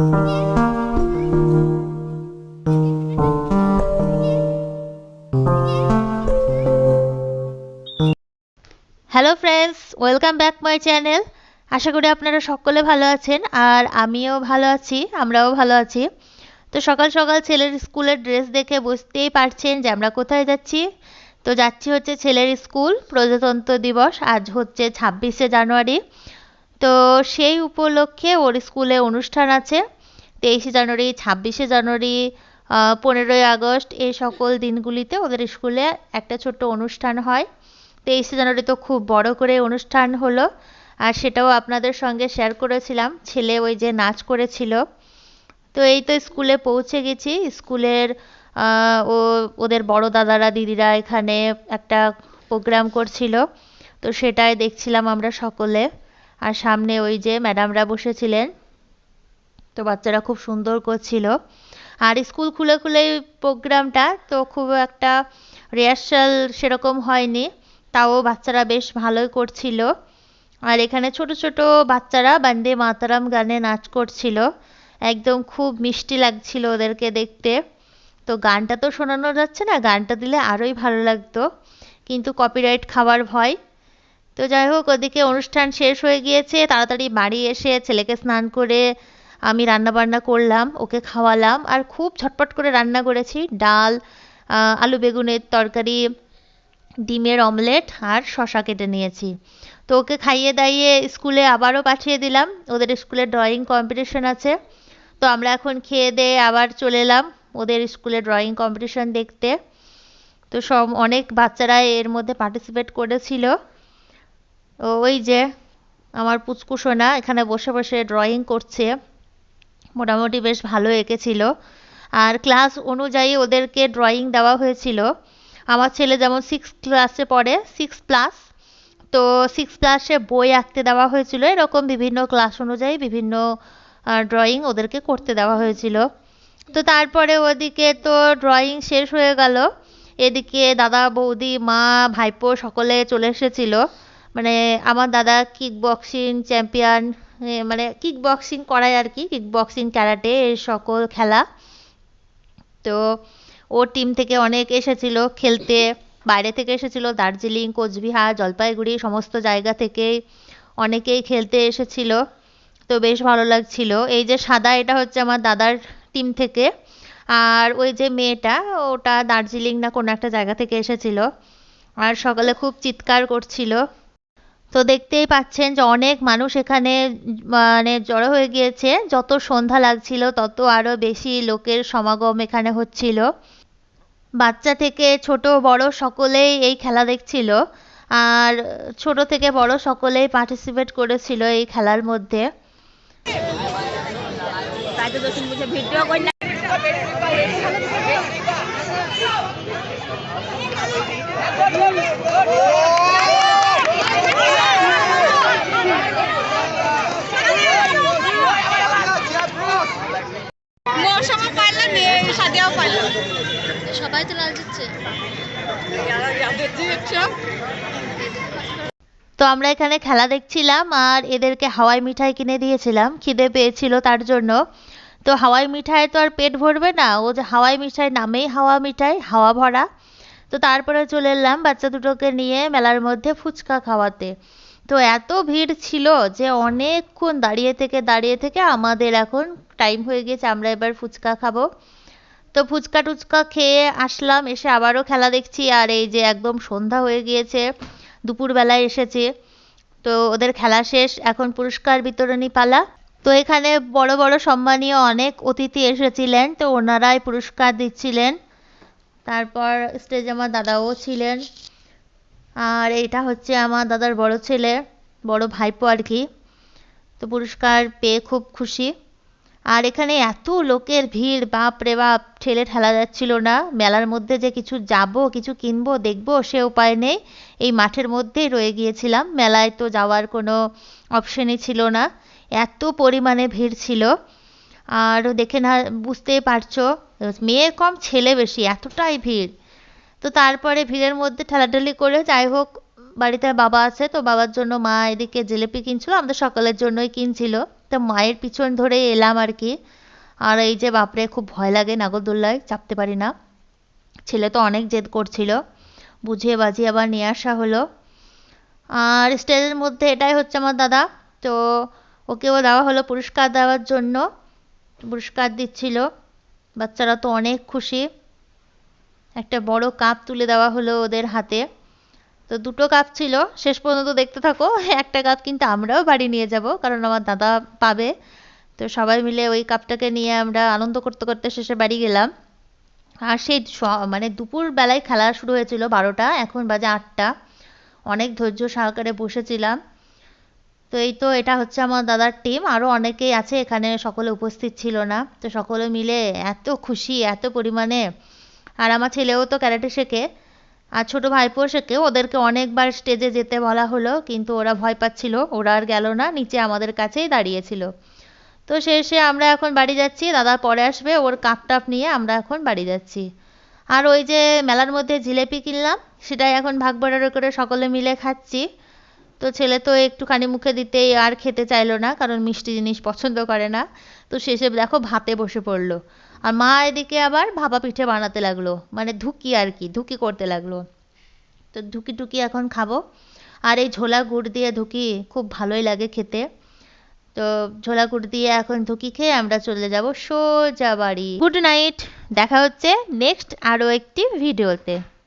Hello friends welcome back my channel আশা করি আপনারা সকলে ভালো আছেন আর আমিও ভালো আছি, আমরাও ভালো আছি। তো সকাল সকাল ছেলের স্কুলের ড্রেস দেখে বুঝতেই পারছেন যে আমরা কোথায় যাচ্ছি। তো যাচ্ছি হচ্ছে ছেলের স্কুল প্রজাতন্ত্র দিবস, আজ হচ্ছে ছাব্বিশে জানুয়ারি। তো সেই উপলক্ষে ওর স্কুলে অনুষ্ঠান আছে। তেইশে জানুয়ারি, ছাব্বিশে জানুয়ারি পনেরোই আগস্ট এই সকল দিনগুলিতে ওদের স্কুলে একটা ছোট্ট অনুষ্ঠান হয়। তেইশে জানুয়ারি তো খুব বড় করে অনুষ্ঠান হলো। আর সেটাও আপনাদের সঙ্গে শেয়ার করেছিলাম। ছেলে ওই যে নাচ করেছিল। তো এই তো স্কুলে পৌঁছে গেছি। স্কুলের ও, ওদের বড় দাদারা, দিদিরা এখানে একটা প্রোগ্রাম করছিল। তো সেটাই দেখছিলাম আমরা সকলে। আর সামনে ওই যে ম্যাডামরা বসেছিলেন, তো বাচ্চারা খুব সুন্দর করছিল। আর স্কুল খুলে খুলে প্রোগ্রামটা তো খুব একটা রিহার্সাল সেরকম হয়নি, তাও বাচ্চারা বেশ ভালোই করছিল। আর এখানে ছোট ছোট বাচ্চারা বন্দে মাতারাম গানে নাচ করছিল, একদম খুব মিষ্টি লাগছিল ওদেরকে দেখতে। তো গানটা তো শোনানো যাচ্ছে না, গানটা দিলে আরোই ভালো লাগতো, কিন্তু কপিরাইট খাওয়ার ভয়। তো যাই হোক, ওদিকে অনুষ্ঠান শেষ হয়ে গিয়েছে। তাড়াতাড়ি বাড়ি এসে ছেলেকে স্নান করে আমি রান্না বান্না করলাম, ওকে খাওয়ালাম। আর খুব ঝটপট করে রান্না করেছি। ডাল আলু বেগুনের তরকারি, ডিমের অমলেট আর শশা কেটে নিয়েছি। তো ওকে খাইয়ে দাইয়ে স্কুলে আবারও পাঠিয়ে দিলাম। ওদের স্কুলে ড্রয়িং কম্পিটিশন আছে। তো আমরা এখন খেয়ে দিয়ে আবার চলে এলাম ওদের স্কুলে ড্রয়িং কম্পিটিশন দেখতে। তো সব অনেক বাচ্চারা এর মধ্যে পার্টিসিপেট করেছিল। ওই যে আমার পুচকু সোনা এখানে বসে বসে ড্রয়িং করছে। মোটামুটি বেশ ভালো এঁকেছিল। আর ক্লাস অনুযায়ী ওদেরকে ড্রয়িং দেওয়া হয়েছিল। আমার ছেলে যেমন সিক্স ক্লাসে পড়ে সিক্স প্লাস তো সিক্স ক্লাসে বই আঁকতে দেওয়া হয়েছিল। এরকম বিভিন্ন ক্লাস অনুযায়ী বিভিন্ন ড্রয়িং ওদেরকে করতে দেওয়া হয়েছিল। তো তারপরে ওদিকে তো ড্রয়িং শেষ হয়ে গেল। এদিকে দাদা, বৌদি, মা, ভাইপো সকলে চলে এসেছিল। মানে আমার দাদা কিক বক্সিং চ্যাম্পিয়ন মানে কিক বক্সিং করায় আর কি কিক বক্সিং ক্যারাটে এই সকল খেলা। তো ও টিম থেকে অনেক এসেছিল খেলতে, বাইরে থেকে এসেছিল দার্জিলিং, কোচবিহার, জলপাইগুড়ি, সমস্ত জায়গা থেকেই অনেকেই খেলতে এসেছিল। তো বেশ ভালো লাগছিল। এই যে সাদা, এটা হচ্ছে আমার দাদার টিম থেকে। আর ওই যে মেয়েটা, ওটা দার্জিলিং না কোনো একটা জায়গা থেকে এসেছিল। আর সকালে খুব চিৎকার করছিল। তো দেখতেই পাচ্ছেন যে অনেক মানুষ এখানে মানে জড়ো হয়ে গিয়েছে। যত সন্ধ্যা লাগছিল, তত আরও বেশি লোকের সমাগম এখানে হচ্ছিল। বাচ্চা থেকে ছোট, বড় সকলেই এই খেলা দেখছিল। আর ছোট থেকে বড় সকলেই পার্টিসিপেট করেছিল এই খেলার মধ্যে। ভিডিও পারল সবাই তো লাল দিচ্ছে। তো আমরা এখানে খেলা দেখছিলাম আর এদেরকে হাওয়াই মিঠাই কিনে দিয়েছিলাম। খিদে পেয়েছিল তার জন্য। তো হাওয়াই মিঠাই তো আর পেট ভরবে না। ও যে হাওয়াই মিঠাই নামেই হাওয়া মিঠাই, হাওয়া ভরা। তো তারপরে চলে এলাম বাচ্চা দুটোকে নিয়ে মেলার মধ্যে ফুচকা খাওয়াতে। তো এত ভিড় ছিল যে অনেকক্ষণ দাঁড়িয়ে থেকে দাঁড়িয়ে থেকে আমাদের এখন টাইম হয়ে গেছে। আমরা এবার ফুচকা খাব। তো ফুচকা টুচকা খেয়ে আসলাম, এসে আবারও খেলা দেখছি আর এই যে একদম সন্ধ্যা হয়ে গিয়েছে, দুপুরবেলায় এসেছে। তো ওদের খেলা শেষ, এখন পুরস্কার বিতরণী পালা। তো এখানে বড় বড় সম্মানীয় অনেক অতিথি এসেছিলেন, তো ওনারাই পুরস্কার দিচ্ছিলেন। তারপর স্টেজে আমার দাদাও ছিলেন। আর এটা হচ্ছে আমার দাদার বড় ছেলে, বড় ভাইপো আর কি। তো পুরস্কার পেয়ে খুব খুশি। আর এখানে এত লোকের ভিড় বাপ রে বাপ, ঠেলে ঠেলা যাচ্ছিল না। মেলার মধ্যে যে কিছু যাব, কিছু কিনবো, দেখব, সে উপায় নেই। এই মাঠের মধ্যেই রয়ে গিয়েছিলাম। মেলায় তো যাওয়ার কোনো অপশনই ছিল না। এত পরিমাণে ভিড় ছিল। আর দেখে না, বুঝতেই পারছ মেয়ে কম ছেলে বেশি, এতটাই ভিড়। তো তারপরে ভিড়ের মধ্যে ঠেলাঠেলি করে যাই হোক, বাড়িতে বাবা আছে, তো বাবার জন্য মা এদিকে জিলিপি কিনছিল, আমাদের সকলের জন্যই কিনছিল। তো মায়ের পিছন ধরে এলাম আর কি। আর এই যে বাপরে, খুব ভয় লাগে নাগরদোল্লায়, চাপতে পারি না। ছেলে তো অনেক জেদ করছিল। বুঝিয়ে বাজিয়ে আবার নিয়ে আসা হলো। আর স্টেজের মধ্যে এটাই হচ্ছে আমার দাদা। তো ওকেও দেওয়া হলো পুরস্কার দেওয়ার জন্য। পুরস্কার দিচ্ছিল। বাচ্চারা তো অনেক খুশি। একটা বড় কাপ তুলে দেওয়া হলো ওদের হাতে। তো দুটো কাপ ছিল, শেষ পর্যন্ত দেখতে থাকো, একটা কাপ কিন্তু আমরাও বাড়ি নিয়ে যাব, কারণ আমার দাদা পাবে। তো সবাই মিলে ওই কাপটাকে নিয়ে আমরা আনন্দ করতে করতে শেষে বাড়ি গেলাম। আর সেই মানে দুপুর বেলায় খেলা শুরু হয়েছিল বারোটা, এখন বাজে আটটা। অনেক ধৈর্য সহকারে বসেছিলাম। তো এই তো এটা হচ্ছে আমার দাদার টিম আরও অনেকেই আছে এখানে, সকলে উপস্থিত ছিল না। তো সকলে মিলে এত খুশি, এত পরিমাণে। আর আমার ছেলেও তো ক্যারাটে শেখে। আর ছোট ভাইপো ওদেরকে অনেকবার স্টেজে যেতে বলা হলো, কিন্তু ওরা ভয় পাচ্ছিল, ওরা আর গেল না, নিচে আমাদের কাছেই দাঁড়িয়েছিল। তো শেষে আমরা এখন বাড়ি যাচ্ছি, দাদা পরে আসবে, ওর কাপ টাপ নিয়ে আমরা এখন বাড়ি যাচ্ছি। আর ওই যে মেলার মধ্যে জিলেপি কিনলাম, সেটাই এখন ভাগ বাড়ারে করে সকলে মিলে খাচ্ছি। তো ছেলে তো একটুখানি মুখে দিতেই আর খেতে চাইলো না, কারণ মিষ্টি জিনিস পছন্দ করে না। তো শেষে দেখো ভাতে বসে পড়ল। আর মা এদিকে আবার ভাপা পিঠে বানাতে লাগল। মানে ধুকি আর কি, ধুকি করতে লাগল। তো ধুকি টুকি এখন খাব। আর এই ঝোলা গুড় দিয়ে ধুকি খুব ভালোই লাগে খেতে। তো ঝোলা গুড় দিয়ে এখন ধুকি খেয়ে আমরা চলে যাব সোজা বাড়ি। গুড নাইট, দেখা হচ্ছে নেক্সট আরও একটি ভিডিওতে।